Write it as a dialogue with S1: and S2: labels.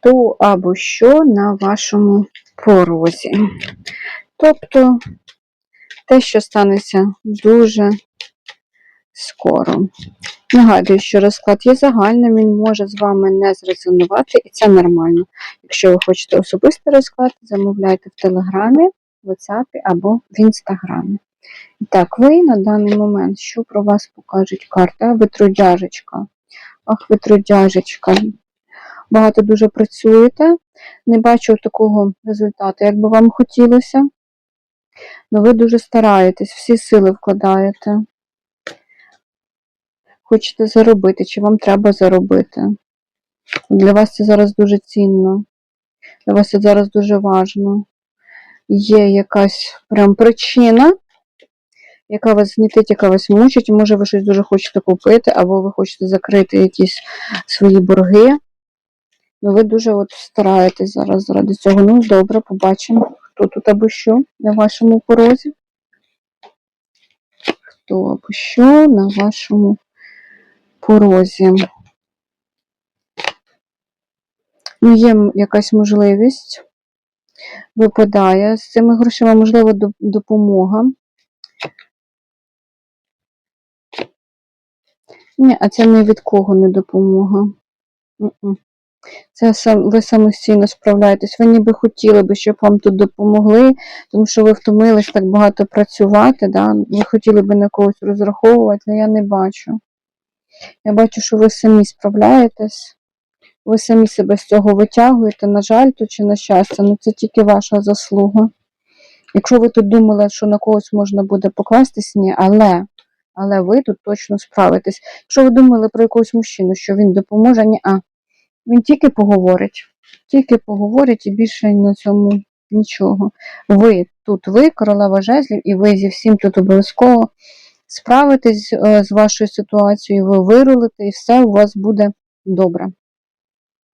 S1: хто або що на вашому порозі. Тобто те, що станеться дуже скоро. Нагадую, що розклад є загальним, він може з вами не зрезонувати, і це нормально. Якщо ви хочете особистий розклад, замовляйте в Телеграмі, WhatsApp або в Інстаграмі. І так, ви на даний момент, що про вас покажуть карта? Ви трудяжечка. Ах, ви трудяжечка. Багато дуже працюєте. Не бачу такого результату, як би вам хотілося. Але ви дуже стараєтесь, всі сили вкладаєте. Хочете заробити, чи вам треба заробити. Для вас це зараз дуже цінно. Для вас це зараз дуже важно. Є якась прям причина, яка вас гнітить, яка вас мучить. Може, ви щось дуже хочете купити, або ви хочете закрити якісь свої борги. Ну, ви дуже от стараєтесь зараз заради цього. Ну, добре, побачимо, хто тут або що на вашому порозі. Хто або що на вашому порозі. Ну, є якась можливість. Випадає з цими грошима, можливо, допомога. Ні, а це не від кого не допомога. Це сам, ви самостійно справляєтесь. Ви ніби хотіли би, щоб вам тут допомогли, тому що ви втомились так багато працювати. Да? Ви хотіли би на когось розраховувати, але я не бачу. Я бачу, що ви самі справляєтесь. Ви самі себе з цього витягуєте, на жаль, то чи на щастя, ну це тільки ваша заслуга. Якщо ви тут думали, що на когось можна буде покластись, ні, але, але ви тут точно справитесь. Якщо ви думали про якогось мужчину, що він допоможе, ні, а він тільки поговорить, тільки поговорить і більше на цьому нічого. Ви тут, ви, королева жезлів, і ви зі всім тут обов'язково справитесь е, з вашою ситуацією, ви вирулите, і все у вас буде добре.